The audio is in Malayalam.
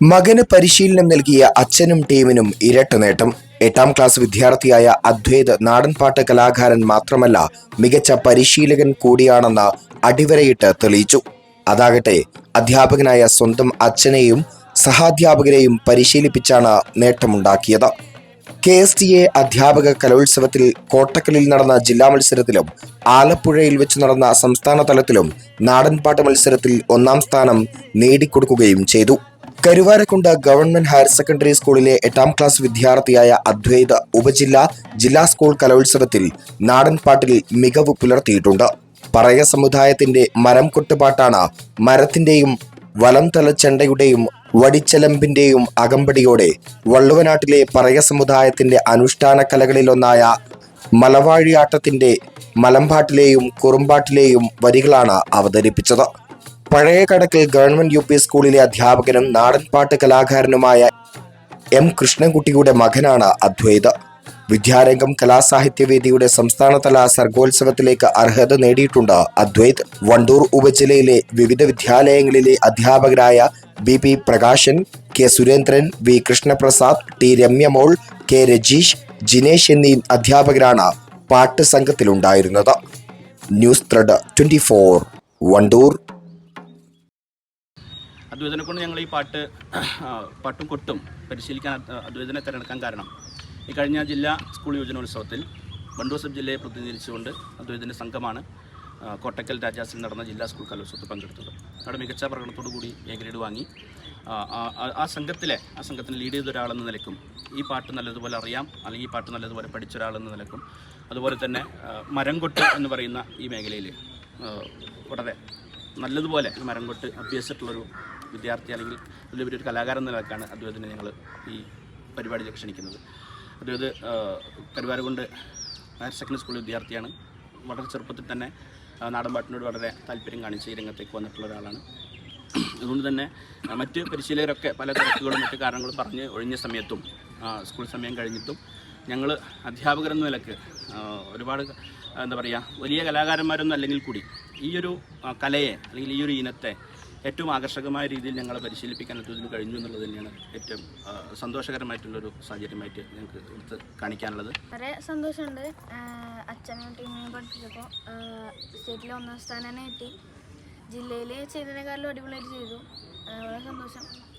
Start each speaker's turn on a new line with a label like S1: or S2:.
S1: മകന് പരിശീലനം നൽകിയ അച്ഛനും ടീമിനും ഇരട്ട നേട്ടം. എട്ടാം ക്ലാസ് വിദ്യാർത്ഥിയായ അദ്വൈത് നാടൻപാട്ട് കലാകാരൻ മാത്രമല്ല മികച്ച പരിശീലകൻ കൂടിയാണെന്ന് അടിവരയിട്ട് തെളിയിച്ചു. അതാകട്ടെ അധ്യാപകനായ സ്വന്തം അച്ഛനെയും സഹാധ്യാപകരെയും പരിശീലിപ്പിച്ചാണ് നേട്ടമുണ്ടാക്കിയത്. കെ എസ് ടി എ അധ്യാപക കലോത്സവത്തിൽ കോട്ടക്കലിൽ നടന്ന ജില്ലാ മത്സരത്തിലും ആലപ്പുഴയിൽ വെച്ച് നടന്ന സംസ്ഥാന തലത്തിലും നാടൻപാട്ട് മത്സരത്തിൽ ഒന്നാം സ്ഥാനം നേടിക്കൊടുക്കുകയും ചെയ്തു. കരുവാരക്കുണ്ട് ഗവൺമെന്റ് ഹയർ സെക്കൻഡറി സ്കൂളിലെ എട്ടാം ക്ലാസ് വിദ്യാർത്ഥിയായ അദ്വൈത ഉപജില്ല ജില്ലാ സ്കൂൾ കലോത്സവത്തിൽ നാടൻ പാട്ടിൽ മികവ് പുലർത്തിയിട്ടുണ്ട്. പറയ സമുദായത്തിന്റെ മരം കൊട്ടുപാട്ടാണ് മരത്തിന്റെയും വലം തലച്ചെണ്ടയുടെയും വടിച്ചലമ്പിന്റെയും അകമ്പടിയോടെ വള്ളുവനാട്ടിലെ പറയ സമുദായത്തിന്റെ അനുഷ്ഠാന കലകളിലൊന്നായ മലവാഴിയാട്ടത്തിന്റെ മലമ്പാട്ടിലെയും കുറുമ്പാട്ടിലെയും വരികളാണ് അവതരിപ്പിച്ചത്. പഴയ കടക്കിൽ ഗവൺമെന്റ് യു പി സ്കൂളിലെ അധ്യാപകനും നാടൻപാട്ട് കലാകാരനുമായ എം കൃഷ്ണൻകുട്ടിയുടെ മകനാണ് അദ്വൈത്. വിദ്യാരംഗം കലാസാഹിത്യവേദിയുടെ സംസ്ഥാനതല സർഗോത്സവത്തിലേക്ക് അർഹത നേടിയിട്ടുണ്ട് അദ്വൈത്. വണ്ടൂർ ഉപജില്ലയിലെ വിവിധ വിദ്യാലയങ്ങളിലെ അധ്യാപകരായ B P Prakashan K Surendran V Krishnaprasad T Ramyamol K Rajeesh Jinesh എന്നീ അധ്യാപകരാണ് പാട്ട് സംഘത്തിലുണ്ടായിരുന്നത്. News thread twenty Wandoor.
S2: അദ്വൈതനെ കൊണ്ട് ഞങ്ങൾ ഈ പാട്ട് പാട്ടും കൊട്ടും പരിശീലിക്കാൻ അദ്- അദ്വൈതനെ തിരഞ്ഞെടുക്കാൻ കാരണം ഈ കഴിഞ്ഞ ജില്ലാ സ്കൂൾ യോജനോത്സവത്തിൽ വണ്ടൂർ സബ് ജില്ലയെ പ്രതിനിധീകരിച്ചുകൊണ്ട് അദ്വൈതന്റെ സംഘമാണ് കോട്ടക്കൽ രാജാസിൽ നടന്ന ജില്ലാ സ്കൂൾ കലോത്സവത്തിൽ പങ്കെടുത്തത്. അവിടെ മികച്ച പ്രകടനത്തോടു കൂടി എ ഗ്രേഡ് വാങ്ങി. ആ, സംഘത്തിലെ ആ സംഘത്തിന് ലീഡ് ചെയ്ത ഒരാളെന്ന നിലക്കും ഈ പാട്ട് നല്ലതുപോലെ അറിയാം അല്ലെങ്കിൽ ഈ പാട്ട് നല്ലതുപോലെ പഠിച്ച ഒരാളെന്ന നിലക്കും അതുപോലെ തന്നെ മരംകൊട്ട് എന്ന് പറയുന്ന ഈ മേഖലയിൽ വളരെ നല്ലതുപോലെ മരംകൊട്ട് അഭ്യസിച്ചിട്ടുള്ളൊരു വിദ്യാർത്ഥി അല്ലെങ്കിൽ വലിയ ഒരു കലാകാരൻ എന്ന നിലക്കാണ് അദ്ദേഹത്തിന് ഞങ്ങൾ ഈ പരിപാടിയിലേക്ക് ക്ഷണിക്കുന്നത്. അതായത് കരുവാരകുണ്ട് ഹയർ സെക്കൻഡറി സ്കൂൾ വിദ്യാർത്ഥിയാണ്. വളരെ ചെറുപ്പത്തിൽ തന്നെ നാടൻ നാടൻപാട്ടിനോട് വളരെ താല്പര്യം കാണിച്ച് ഈ രംഗത്തേക്ക് വന്നിട്ടുള്ള ഒരാളാണ്. അതുകൊണ്ട് തന്നെ മറ്റ് പരിശീലകരൊക്കെ പല തിരക്കുകളും മറ്റു കാരണങ്ങളും പറഞ്ഞ് ഒഴിഞ്ഞ സമയത്തും സ്കൂൾ സമയം കഴിഞ്ഞിട്ടും ഞങ്ങൾ അധ്യാപകരെന്ന നിലയ്ക്ക് ഒരുപാട് എന്താ പറയുക വലിയ കലാകാരന്മാരൊന്നും അല്ലെങ്കിൽ കൂടി ഈ ഒരു കലയെ അല്ലെങ്കിൽ ഈ ഒരു ഇനത്തെ ഏറ്റവും ആകർഷകമായ രീതിയിൽ ഞങ്ങളെ പരിശീലിപ്പിക്കാൻ ഇതിന് കഴിഞ്ഞു എന്നുള്ളത് തന്നെയാണ് ഏറ്റവും സന്തോഷകരമായിട്ടുള്ളൊരു സാഹചര്യമായിട്ട് ഞങ്ങൾക്ക് എടുത്ത് കാണിക്കാനുള്ളത്.
S3: വളരെ സന്തോഷമുണ്ട്. അച്ഛനും ടീമിനെയും പഠിപ്പിച്ചപ്പോൾ സ്റ്റേറ്റിൽ ഒന്നാം സ്ഥാനം തന്നെ കിട്ടി. ജില്ലയിൽ ചെയ്തതിനേക്കാളും അടിപൊളിയായിട്ട് ചെയ്തു. വളരെ സന്തോഷം.